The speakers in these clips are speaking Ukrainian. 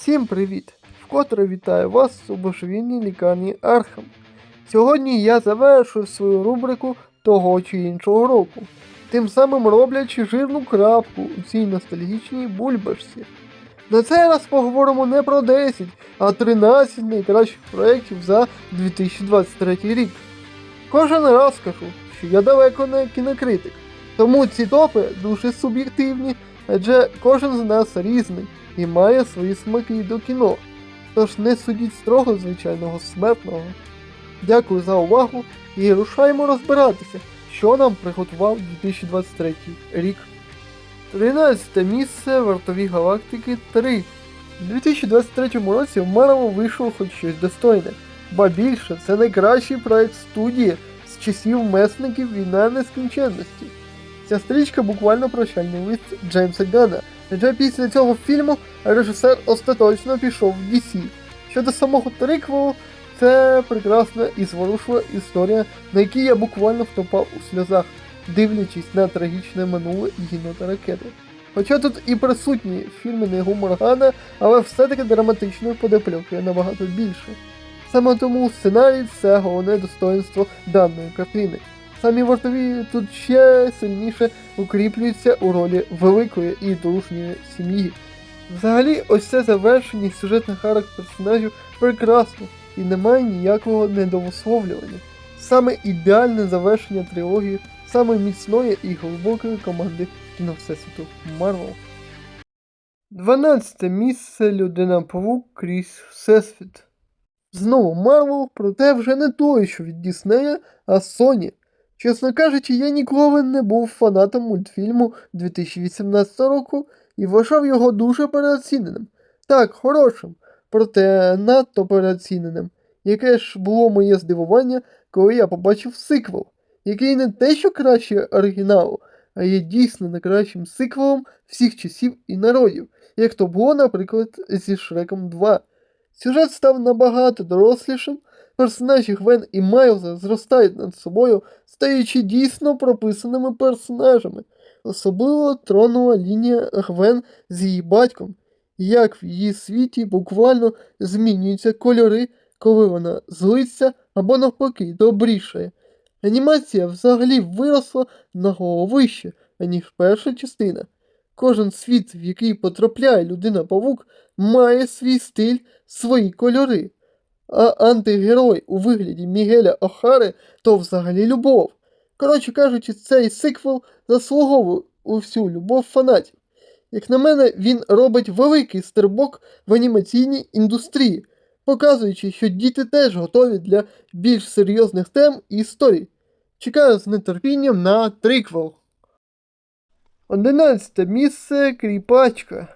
Всім привіт! Вкотре вітаю вас у божевільній лікарні Архам. Сьогодні я завершую свою рубрику того чи іншого року, тим самим роблячи жирну крапку у цій ностальгічній бульбашці. На цей раз поговоримо не про 10, а 13 найкращих проєктів за 2023 рік. Кожен раз кажу, що я далеко не кінокритик, тому ці топи дуже суб'єктивні, адже кожен з нас різний і має свої смаки до кіно. Тож не судіть строго звичайного смертного. Дякую за увагу і рушаємо розбиратися, що нам приготував 2023 рік. 13 місце Вартові галактики 3. У 2023 році в Марвел вийшло хоч щось достойне, ба більше це найкращий проект студії з часів месників війна нескінченності. Ця стрічка буквально прощальний лист Джеймса Гана, адже після цього фільму режисер остаточно пішов в DC. Щодо самого триквелу, це прекрасна і зворушлива історія, на якій я буквально втопав у сльозах, дивлячись на трагічне минуле єнота ракети. Хоча тут і присутні фірменний гумор Гана, але все-таки драматичної подопльоки набагато більше. Саме тому сценарій це головне достоинство даної картини. Самі вартові тут ще сильніше укріплюються у ролі великої і дружньої сім'ї. Взагалі, ось це завершення сюжетних арок персонажів прекрасно і немає ніякого недовисловлювання. Саме ідеальне завершення трилогії, саме міцної і глибокої команди кіно Всесвіту Марвел. 12 місце Людина Павук крізь Всесвіт. Знову Марвел, проте вже не той, що від Діснея, а Sony. Чесно кажучи, я ніколи не був фанатом мультфільму 2018 року і вважав його дуже переоціненим. Так, хорошим, проте надто переоціненим. Яке ж було моє здивування, коли я побачив сиквел, який не те, що краще оригіналу, а є дійсно найкращим сиквелом всіх часів і народів, як то було, наприклад, зі Шреком 2. Сюжет став набагато дорослішим, персонажі Гвен і Майлза зростають над собою, стаючи дійсно прописаними персонажами. Особливо тронула лінія Гвен з її батьком, як в її світі буквально змінюються кольори, коли вона злиться або навпаки добрішає. Анімація взагалі виросла на головище, аніж перша частина. Кожен світ, в який потрапляє людина-павук, має свій стиль, свої кольори. А антигерой у вигляді Мігеля Охари то взагалі любов. Коротше кажучи, цей сиквел заслуговує у всю любов фанатів. Як на мене, він робить великий стрибок в анімаційній індустрії, показуючи, що діти теж готові для більш серйозних тем і історій. Чекаю з нетерпінням на триквел. Одинадцяте місце Кріпачка.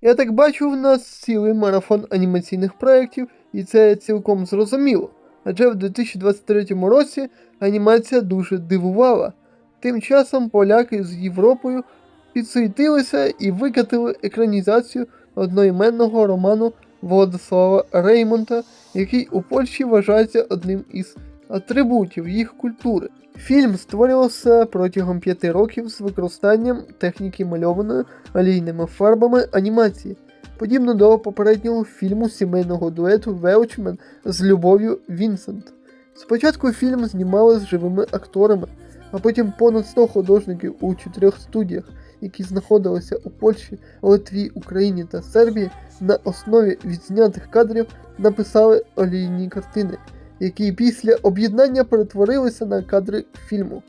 Я так бачу, в нас цілий марафон анімаційних проєктів, і це цілком зрозуміло. Адже в 2023 році анімація дуже дивувала. Тим часом поляки з Європою підсуетилися і викатили екранізацію одноіменного роману Владислава Реймонта, який у Польщі вважається одним із атрибутів їх культури. Фільм створювався протягом п'яти років з використанням техніки мальованої олійними фарбами анімації, подібно до попереднього фільму сімейного дуету Велчмен з Любов'ю Вінсент. Спочатку фільм знімали з живими акторами, а потім понад 100 художників у чотирьох студіях, які знаходилися у Польщі, Литві, Україні та Сербії, на основі відзнятих кадрів написали олійні картини, які після об'єднання перетворилися на кадри фільму.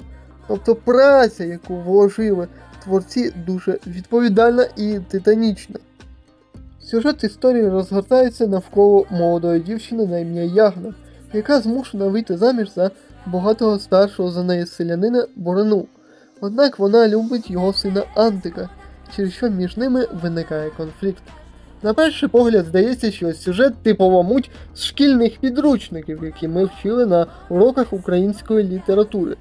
Тобто праця, яку вложили творці, дуже відповідальна і титанічна. Сюжет історії розгортається навколо молодої дівчини на ім'я Ягна, яка змушена вийти заміж за багатого старшого за неї селянина Борину. Однак вона любить його сина Антика, через що між ними виникає конфлікт. На перший погляд здається, що сюжет типова муть з шкільних підручників, які ми вчили на уроках української літератури.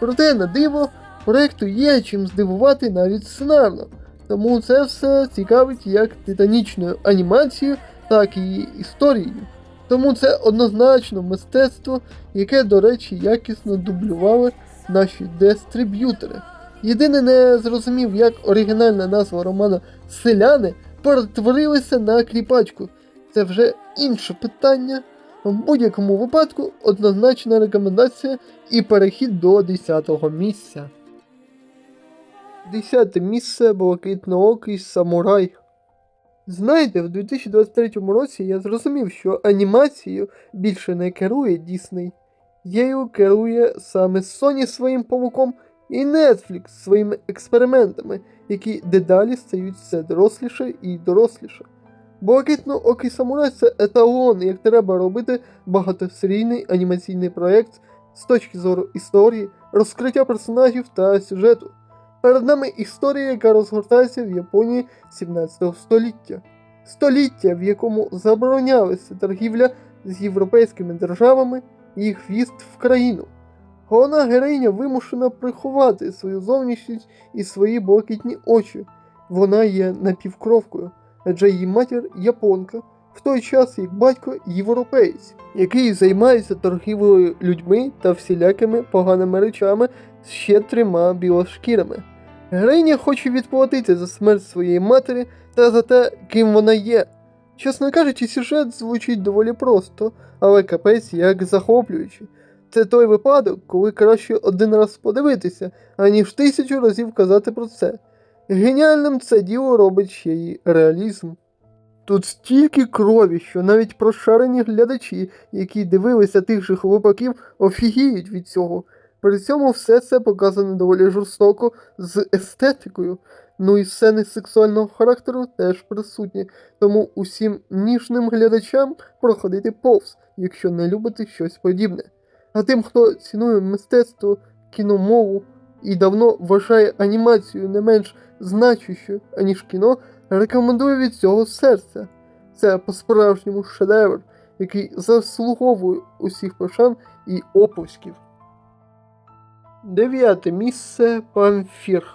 Проте, на диво, проекту є чим здивувати навіть сценарно. Тому це все цікавить як титанічною анімацією, так і історією. Тому це однозначно мистецтво, яке, до речі, якісно дублювали наші дистриб'ютори. Єдине не зрозумів, як оригінальна назва романа Селяни перетворилися на кріпачку. Це вже інше питання. В будь-якому випадку однозначна рекомендація і перехід до 10-го місця. Десяте місце блакитноокий самурай. Знаєте, в 2023 році я зрозумів, що анімацією більше не керує Дісней. Ею керує саме Sony своїм павуком і Netflix своїми експериментами, які дедалі стають все доросліше і доросліше. Блакитно окий самурай це еталон, як треба робити багатосерійний анімаційний проєкт з точки зору історії, розкриття персонажів та сюжету. Перед нами історія, яка розгортається в Японії 17 століття. Століття, в якому заборонялася торгівля з європейськими державами і їх в'їзд в країну. Головна героїня вимушена приховати свою зовнішність і свої блакитні очі. Вона є напівкровкою, адже її матір японка, в той час як батько європеєць, який займається торгівлею людьми та всілякими поганими речами з ще трьома білошкірами. Героїня хоче відплатити за смерть своєї матері та за те, ким вона є. Чесно кажучи, сюжет звучить доволі просто, але капець як захоплюючий. Це той випадок, коли краще один раз подивитися, аніж тисячу разів казати про це. Геніальним це діло робить ще й реалізм. Тут стільки крові, що навіть прошарені глядачі, які дивилися тих же хлопаків, офігіють від цього. При цьому все це показано доволі жорстоко з естетикою. Ну і сцени сексуального характеру теж присутні, тому усім ніжним глядачам проходити повз, якщо не любите щось подібне. А тим, хто цінує мистецтво, кіномову і давно вважає анімацію не менш значущою, аніж кіно, рекомендую від цього серця. Це по-справжньому шедевр, який заслуговує усіх пошан і оплесків. Дев'яте місце Памфір.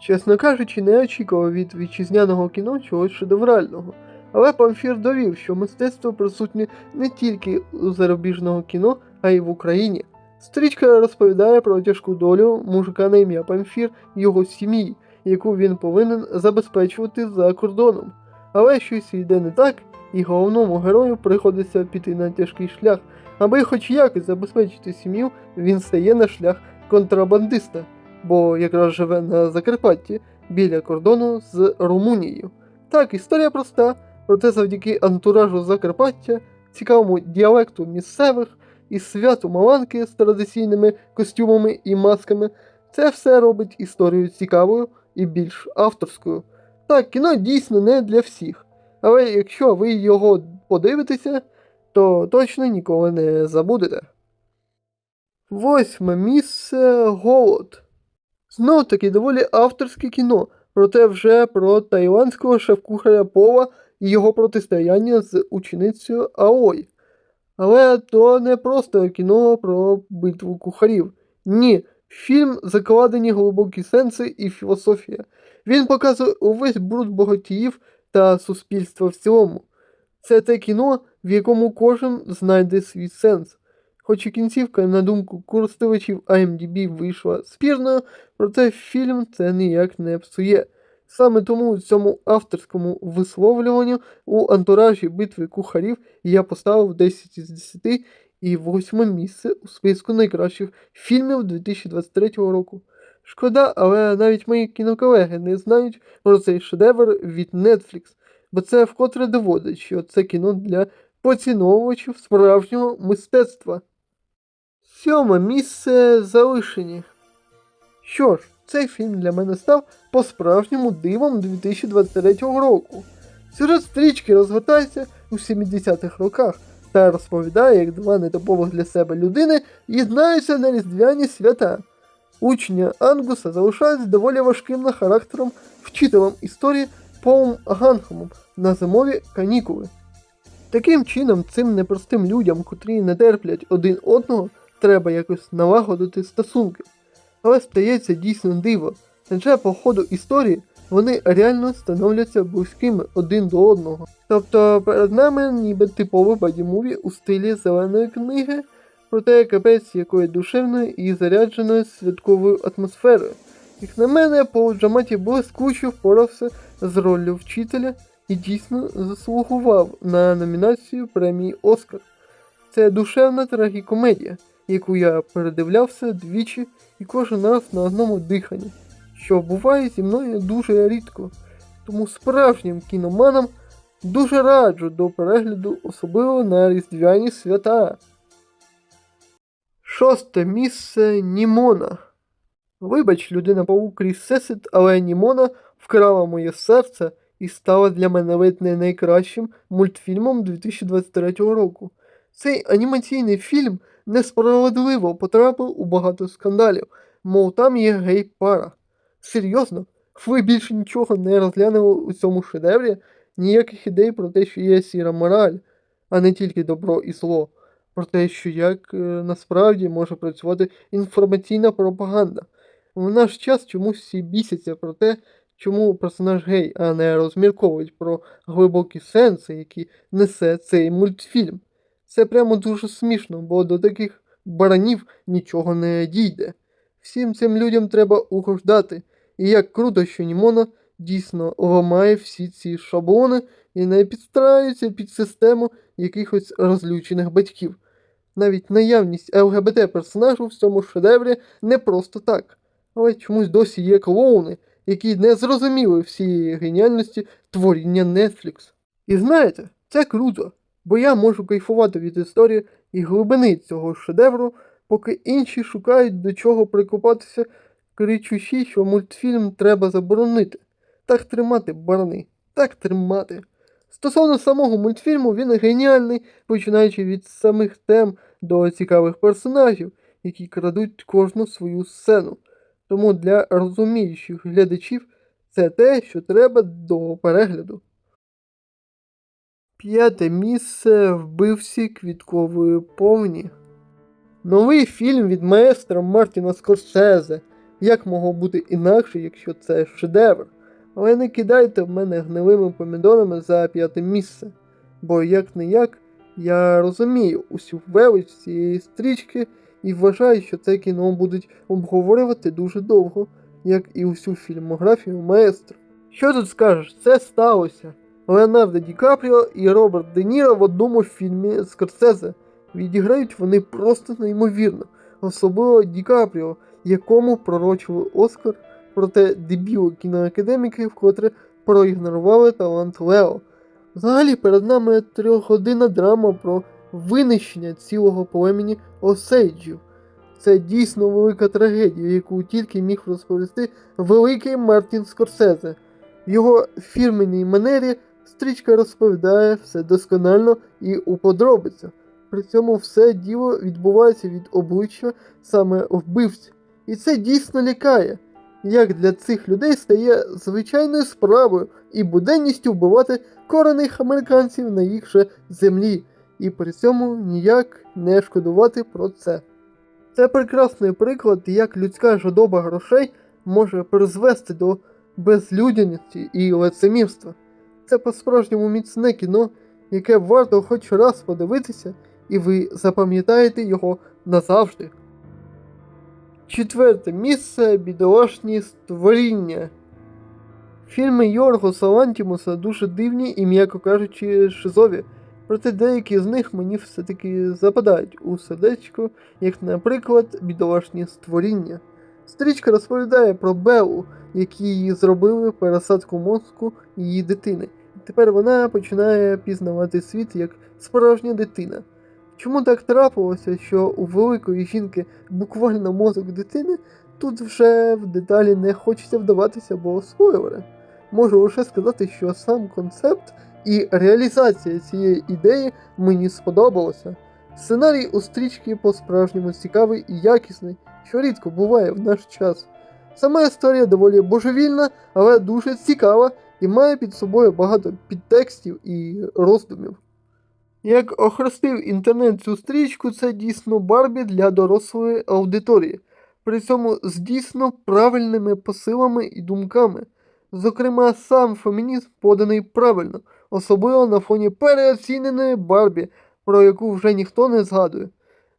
Чесно кажучи, не очікував від вітчизняного кіно чогось шедеврального. Але Памфір довів, що мистецтво присутнє не тільки у зарубіжного кіно, а й в Україні. Стрічка розповідає про тяжку долю мужика на ім'я Памфір і його сім'ї, яку він повинен забезпечувати за кордоном. Але щось йде не так, і головному герою приходиться піти на тяжкий шлях. Аби хоч якось забезпечити сім'ю, він стає на шлях контрабандиста, бо якраз живе на Закарпатті біля кордону з Румунією. Так, історія проста, проте завдяки антуражу Закарпаття, цікавому діалекту місцевих і святу Маланки з традиційними костюмами і масками, це все робить історію цікавою і більш авторською. Так, кіно дійсно не для всіх, але якщо ви його подивитеся, то точно ніколи не забудете. Восьме місце Голод. Знов таки доволі авторське кіно, проте вже про тайландського шеф-кухаря Пола і його протистояння з ученицею Аой. Але то не просто кіно про битву кухарів. Ні, фільм закладені глибокі сенси і філософія. Він показує увесь бруд богатіїв та суспільства в цілому. Це те кіно, в якому кожен знайде свій сенс. Хоч і кінцівка, на думку користувачів IMDb вийшла спірною, проте фільм це ніяк не псує. Саме тому цьому авторському висловлюванню у антуражі битви кухарів я поставив 10 із 10 і 8 місце у списку найкращих фільмів 2023 року. Шкода, але навіть мої кіноколеги не знають про цей шедевр від Netflix, бо це вкотре доводить, що це кіно для поціновувачів справжнього мистецтва. Сьоме місце залишені. Що ж, цей фільм для мене став по-справжньому дивом 2023 року. Сюжет стрічки розгортається у 70-х роках та розповідає, як два нетипових для себе людини єднаються на різдвяні свята. Учня Ангуса залишається доволі важким на характером вчителем історії Полом Ганхомом на зимові канікули. Таким чином, цим непростим людям, котрі не терплять один одного, треба якось налагодити стосунки. Але стається дійсно диво, адже по ходу історії вони реально становляться близькими один до одного. Тобто перед нами ніби типовий бадімуві у стилі зеленої книги, проте капець якої душевною і зарядженою святковою атмосферою. Як на мене, Пол Джаматі блискуче впорався з роллю вчителя і дійсно заслугував на номінацію премії Оскар. Це душевна трагікомедія, яку я передивлявся двічі і кожен раз на одному диханні, що буває зі мною дуже рідко. Тому справжнім кіноманам дуже раджу до перегляду, особливо на різдвяні свята. Шосте місце Німона. Вибач, людина паук Сесет, але Німона вкрала моє серце і стала для мене ледь не найкращим мультфільмом 2023 року. Цей анімаційний фільм несправедливо потрапив у багато скандалів, мов там є гей-пара. Серйозно, ви більше нічого не розглянули у цьому шедеврі, ніяких ідей про те, що є сіра мораль, а не тільки добро і зло, про те, що як е, насправді може працювати інформаційна пропаганда. В наш час чомусь всі бісяться про те, чому персонаж гей, а не розмірковують про глибокі сенси, які несе цей мультфільм. Це прямо дуже смішно, бо до таких баранів нічого не дійде. Всім цим людям треба угождати. І як круто, що Німона дійсно ламає всі ці шаблони і не підстраюється під систему якихось розлючених батьків. Навіть наявність ЛГБТ персонажу в цьому шедеврі не просто так. Але чомусь досі є клоуни, які не зрозуміли всієї геніальності творіння Netflix. І знаєте, це круто, бо я можу кайфувати від історії і глибини цього шедевру, поки інші шукають до чого прикопатися, кричучи, що мультфільм треба заборонити. Так тримати, барани, так тримати. Стосовно самого мультфільму, він геніальний, починаючи від самих тем до цікавих персонажів, які крадуть кожну свою сцену. Тому для розуміючих глядачів це те, що треба до перегляду. П'яте місце вбивці квіткової повні. Новий фільм від маестра Мартіна Скорсезе. Як могло бути інакше, якщо це шедевр? Але не кидайте в мене гнилими помідорами за п'яте місце. Бо як не як, я розумію усю велич цієї стрічки і вважаю, що це кіно будуть обговорювати дуже довго, як і усю фільмографію маестро. Що тут скажеш, це сталося. Леонардо Ді Капріо і Роберт Де Ніро в одному фільмі Скорсезе. Відіграють вони просто неймовірно, особливо Ді Капріо, якому пророчили Оскар, проте дебіли кіноакадеміки вкотре проігнорували талант Лео. Взагалі перед нами трьохгодинна драма про винищення цілого племені Осейджів. Це дійсно велика трагедія, яку тільки міг розповісти великий Мартін Скорсезе. В його фірменній манері стрічка розповідає все досконально і у подробицях. При цьому все діло відбувається від обличчя саме вбивці. І це дійсно лякає, як для цих людей стає звичайною справою і буденністю вбивати корених американців на їх же землі, і при цьому ніяк не шкодувати про це. Це прекрасний приклад, як людська жадоба грошей може призвести до безлюдяності і лицемірства. Це по-справжньому міцне кіно, яке варто хоч раз подивитися, і ви запам'ятаєте його назавжди. Четверте місце бідолашні створіння. Фільми Йоргоса Лантімуса дуже дивні і, м'яко кажучи, шизові. Проте деякі з них мені все-таки западають у сердечко, як, наприклад, бідолашні створіння. Стрічка розповідає про Белу, які її зробили пересадку мозку її дитини. І тепер вона починає пізнавати світ як справжня дитина. Чому так трапилося, що у великої жінки буквально мозок дитини, тут вже в деталі не хочеться вдаватися, бо спойлери. Можу лише сказати, що сам концепт і реалізація цієї ідеї мені сподобалося. Сценарій у стрічки по-справжньому цікавий і якісний, що рідко буває в наш час. Сама історія доволі божевільна, але дуже цікава і має під собою багато підтекстів і роздумів. Як охрестив інтернет цю стрічку, це дійсно Барбі для дорослої аудиторії, при цьому з дійсно правильними посилами і думками. Зокрема, сам фемінізм поданий правильно, особливо на фоні переоціненої Барбі, про яку вже ніхто не згадує.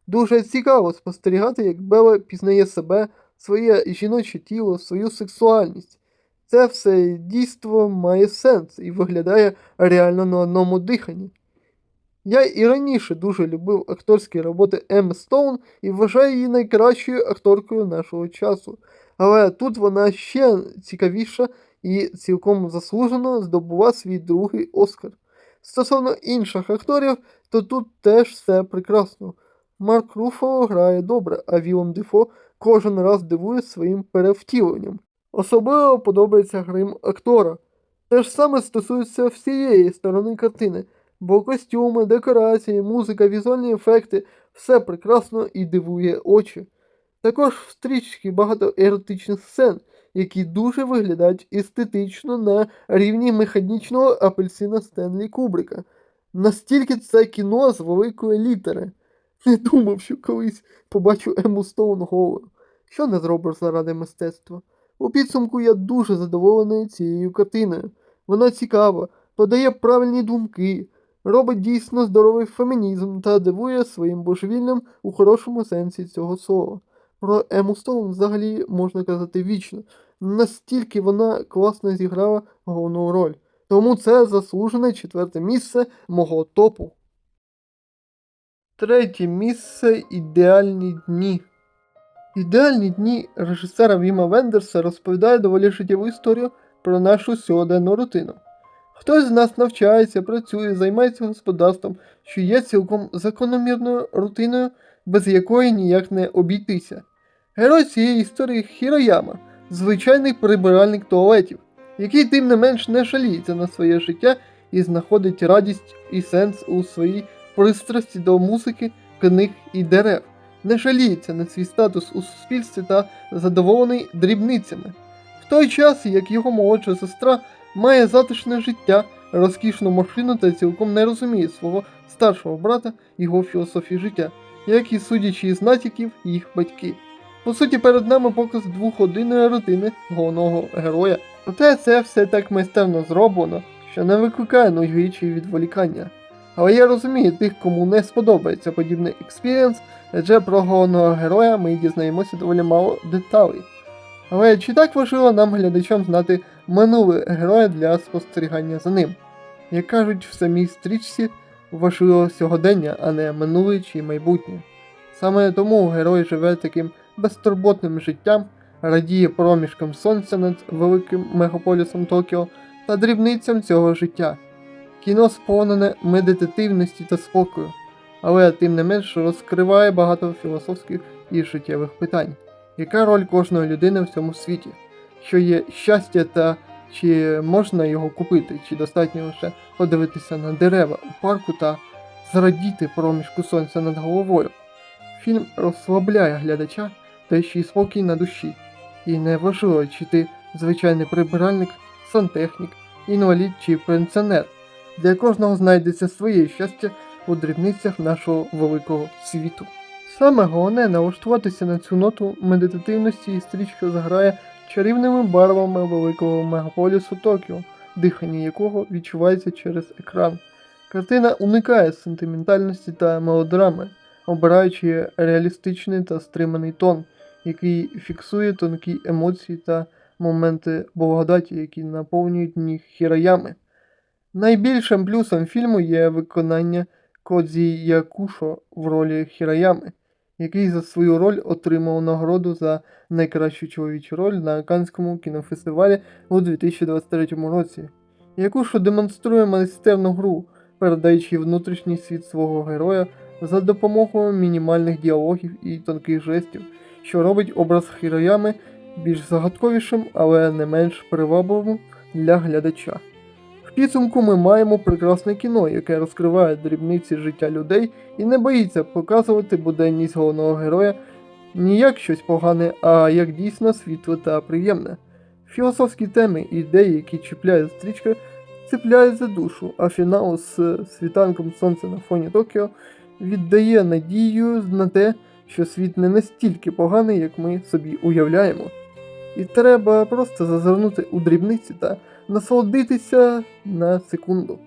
Дуже цікаво спостерігати, як Бела пізнає себе, своє жіноче тіло, свою сексуальність. Це все дійство має сенс і виглядає реально на одному диханні. Я і раніше дуже любив акторські роботи Ем Стоун і вважаю її найкращою акторкою нашого часу. Але тут вона ще цікавіша і цілком заслужено здобула свій другий Оскар. Стосовно інших акторів, то тут теж все прекрасно. Марк Руфало грає добре, а Вілом Дефо кожен раз дивує своїм перевтіленням. Особливо подобається грим актора. Те ж саме стосується всієї сторони картини, бо костюми, декорації, музика, візуальні ефекти все прекрасно і дивує очі. Також в стрічці багато еротичних сцен, які дуже виглядають естетично на рівні механічного апельсина Стенлі Кубрика. Настільки це кіно з великої літери. Не думав, що колись побачу Ему Стоун голою. Що не зробиш заради мистецтва? У підсумку я дуже задоволений цією картиною. Вона цікава, подає правильні думки, робить дійсно здоровий фемінізм та дивує своїм божевільним у хорошому сенсі цього слова. Про Ему Стоун взагалі можна казати вічно, настільки вона класно зіграла головну роль. Тому це заслужене четверте місце мого топу. Третє місце ідеальні дні. Ідеальні дні режисера Віма Вендерса розповідає доволі життєву історію про нашу сьогоденну рутину. Хтось з нас навчається, працює, займається господарством, що є цілком закономірною рутиною, без якої ніяк не обійтися. Герой цієї історії Хірояма, звичайний прибиральник туалетів, який тим не менш не жаліється на своє життя і знаходить радість і сенс у своїй пристрасті до музики, книг і дерев, не жаліється на свій статус у суспільстві та задоволений дрібницями. В той час, як його молодша сестра має затишне життя, розкішну машину та цілком не розуміє свого старшого брата його філософії життя, як і судячи із натяків їх батьки. По суті, перед нами показ двохгодинної рутини головного героя. Проте це все так майстерно зроблено, що не викликає нудьги чи відволікання. Але я розумію тих, кому не сподобається подібний експірієнс, адже про головного героя ми дізнаємося доволі мало деталей. Але чи так важливо нам глядачам знати минуле героя для спостерігання за ним? Як кажуть в самій стрічці, важливо сьогодення, а не минуле чи майбутнє. Саме тому герой живе таким безтурботним життям, радіє проміжкам сонця над великим мегаполісом Токіо та дрібницям цього життя. Кіно сповнене медитативності та спокою, але тим не менш розкриває багато філософських і життєвих питань. Яка роль кожної людини в цьому світі? Що є щастя та чи можна його купити, чи достатньо лише подивитися на дерева у парку та зрадіти проміжку сонця над головою? Фільм розслабляє глядача та ще й спокій на душі. І не важливо, чи ти звичайний прибиральник, сантехнік, інвалід чи пенсіонер. Для кожного знайдеться своє щастя у дрібницях нашого великого світу. Саме головне налаштуватися на цю ноту медитативності і стрічка заграє чарівними барвами великого мегаполісу Токіо, дихання якого відчувається через екран. Картина уникає сентиментальності та мелодрами, обираючи реалістичний та стриманий тон, який фіксує тонкі емоції та моменти благодаті, які наповнюють дні хіроями. Найбільшим плюсом фільму є виконання Кодзі Якушо в ролі Хіроями, який за свою роль отримав нагороду за найкращу чоловічу роль на Канському кінофестивалі у 2023 році. Якушо демонструє майстерну гру, передаючи внутрішній світ свого героя за допомогою мінімальних діалогів і тонких жестів, що робить образ Хіроями більш загадковішим, але не менш привабливим для глядача. В підсумку ми маємо прекрасне кіно, яке розкриває дрібниці життя людей і не боїться показувати буденність головного героя не як щось погане, а як дійсно світле та приємне. Філософські теми і ідеї, які чіпляє стрічка, цепляють за душу, а фінал з світанком сонця на фоні Токіо віддає надію на те, що світ не настільки поганий, як ми собі уявляємо. І треба просто зазирнути у дрібниці та насолодитися на секунду.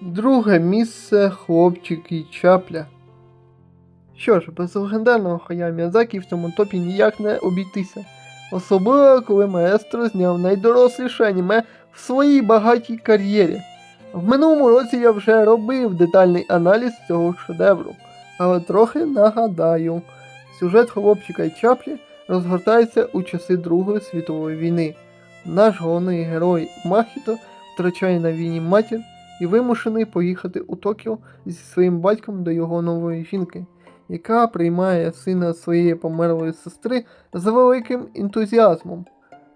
Друге місце хлопчик і чапля. Що ж, без легендарного Хая Міядзакі в цьому топі ніяк не обійтися. Особливо, коли маестро зняв найдоросліше аніме в своїй багатій кар'єрі. В минулому році я вже робив детальний аналіз цього шедевру, але трохи нагадаю, сюжет хлопчика і чаплі розгортається у часи Другої світової війни. Наш головний герой Махіто втрачає на війні матір і вимушений поїхати у Токіо зі своїм батьком до його нової жінки, яка приймає сина своєї померлої сестри з великим ентузіазмом.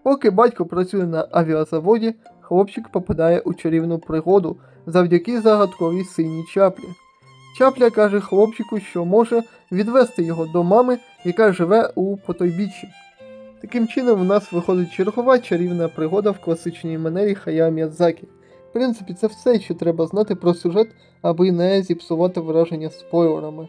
Поки батько працює на авіазаводі, хлопчик попадає у чарівну пригоду завдяки загадковій синій чаплі. Чапля каже хлопчику, що може відвести його до мами, яка живе у потойбіччі. Таким чином, в нас виходить чергова чарівна пригода в класичній манері Хая Міядзакі. В принципі, це все, що треба знати про сюжет, аби не зіпсувати враження спойлерами.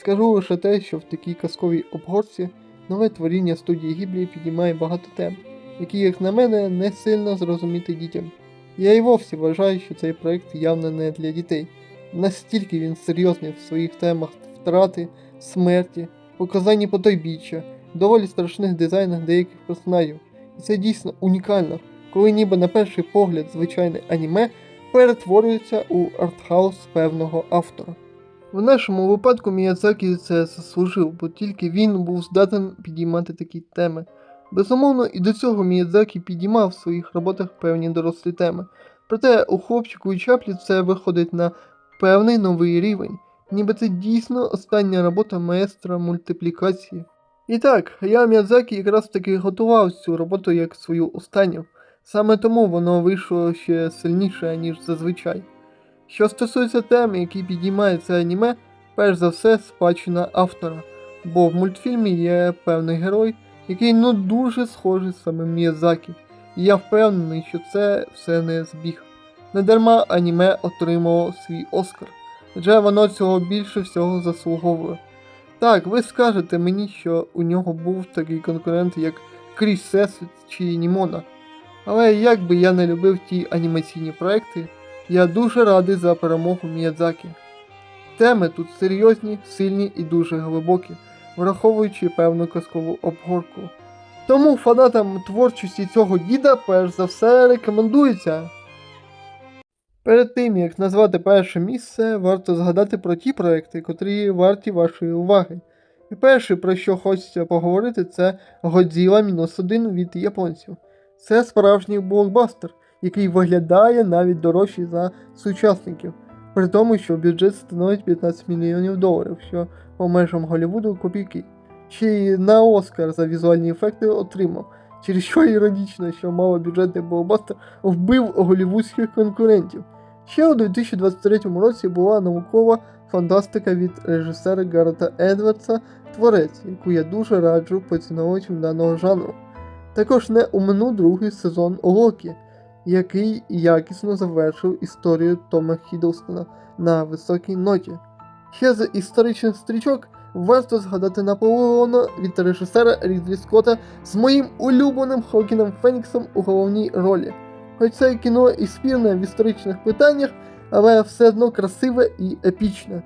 Скажу лише те, що в такій казковій обгорці нове творіння студії Гіблі підіймає багато тем, які, як на мене, не сильно зрозуміти дітям. Я і вовсі вважаю, що цей проект явно не для дітей. Настільки він серйозний в своїх темах втрати, смерті, показанні потойбіччя, доволі страшних дизайнах деяких персонажів. І це дійсно унікально, коли ніби на перший погляд звичайне аніме перетворюється у артхаус певного автора. В нашому випадку Міядзакі це заслужив, бо тільки він був здатен підіймати такі теми. Безумовно, і до цього Міядзакі підіймав в своїх роботах певні дорослі теми. Проте у хлопчику і чаплі це виходить на певний новий рівень, ніби це дійсно остання робота майстра мультиплікації. І так, я Міядзакі якраз таки готував цю роботу як свою останню, саме тому воно вийшло ще сильніше, ніж зазвичай. Що стосується тем, які підіймає це аніме, перш за все спадщина автора, бо в мультфільмі є певний герой, який ну дуже схожий з самим Міязакі, і я впевнений, що це все не збіг. Недарма аніме отримало свій Оскар, адже воно цього більше всього заслуговує. Так, ви скажете мені, що у нього був такий конкурент, як Кріс Сесвіт чи Німона. Але як би я не любив ті анімаційні проекти, я дуже радий за перемогу Міядзакі. Теми тут серйозні, сильні і дуже глибокі, враховуючи певну казкову обгорку. Тому фанатам творчості цього діда перш за все рекомендується. Перед тим як назвати перше місце, варто згадати про ті проекти, котрі варті вашої уваги. І перше, про що хочеться поговорити, це мінус 1 від японців. Це справжній блокбастер, який виглядає навіть дорожчий за сучасників, при тому, що бюджет становить 15 мільйонів доларів, що по межам Голлівуду копійки. Ще на Оскар за візуальні ефекти отримав, через що іронічно, що малобюджетний блокбастер вбив голівудських конкурентів. Ще у 2023 році була наукова фантастика від режисера Гаррета Едвардса Творець, яку я дуже раджу поціновувачам даного жанру. Також не уминув другий сезон Локі, який якісно завершив історію Тома Хіддлстона на високій ноті. Ще з історичних стрічок варто згадати Наполеона від режисера Рідлі Скотта з моїм улюбленим Хокіном Феніксом у головній ролі. Хоч це кіно і спірне в історичних питаннях, але все одно красиве і епічне.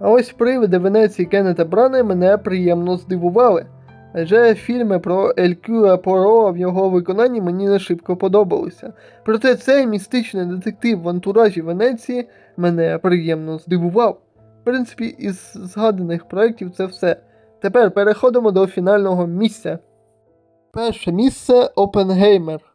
А ось привиди Венеції Кеннета Брана мене приємно здивували. Адже фільми про Елькюа Поро в його виконанні мені не шибко подобалися. Проте цей містичний детектив в антуражі Венеції мене приємно здивував. В принципі, із згаданих проєктів це все. Тепер переходимо до фінального місця. Перше місце Опенгеймер.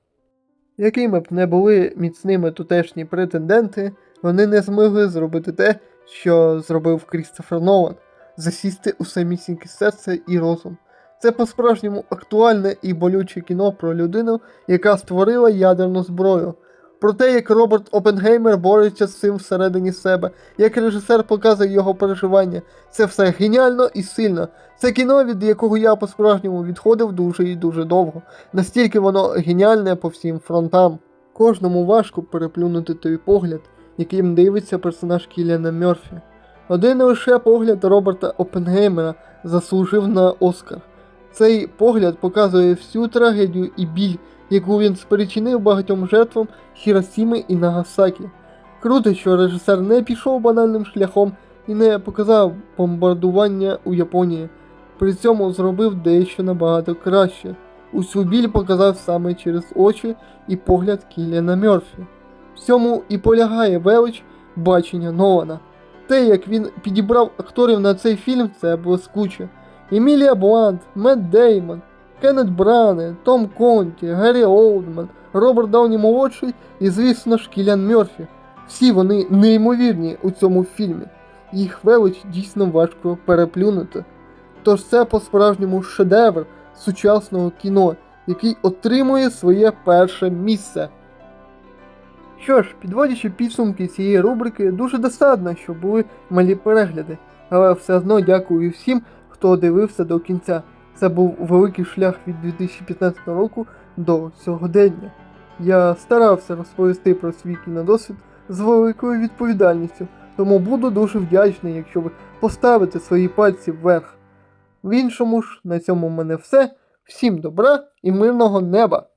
Якими б не були міцними тутешні претенденти, вони не змогли зробити те, що зробив Крістофер Нолан засісти у самісіньке серце і розум. Це по-справжньому актуальне і болюче кіно про людину, яка створила ядерну зброю. Про те, як Роберт Опенгеймер бореться з цим всередині себе, як режисер показує його переживання. Це все геніально і сильно. Це кіно, від якого я по-справжньому відходив дуже і дуже довго. Настільки воно геніальне по всім фронтам. Кожному важко переплюнути той погляд, яким дивиться персонаж Кіліана Мерфі. Один лише погляд Роберта Опенгеймера заслужив на Оскар. Цей погляд показує всю трагедію і біль, яку він спричинив багатьом жертвам Хіросіми і Нагасакі. Круто, що режисер не пішов банальним шляхом і не показав бомбардування у Японії, при цьому зробив дещо набагато краще. усю біль показав саме через очі і погляд Кіліана Мерфі. В цьому і полягає велич бачення Нолана. Те, як він підібрав акторів на цей фільм, це блискуче. Емілія Блант, Мет Деймон, Кеннет Бране, Том Конті, Гаррі Олдман, Роберт Дауні молодший і, звісно ж, Кіліан Мерфі. Всі вони неймовірні у цьому фільмі. Їх велич дійсно важко переплюнути. Тож це по-справжньому шедевр сучасного кіно, який отримує своє перше місце. Що ж, підводячи підсумки цієї рубрики, дуже досадно, що були малі перегляди, але все одно дякую всім, хто дивився до кінця. Це був великий шлях від 2015 року до сьогодення. Я старався розповісти про свій кінодосвід з великою відповідальністю, тому буду дуже вдячний, якщо ви поставите свої пальці вверх. В іншому ж, на цьому в мене все. Всім добра і мирного неба!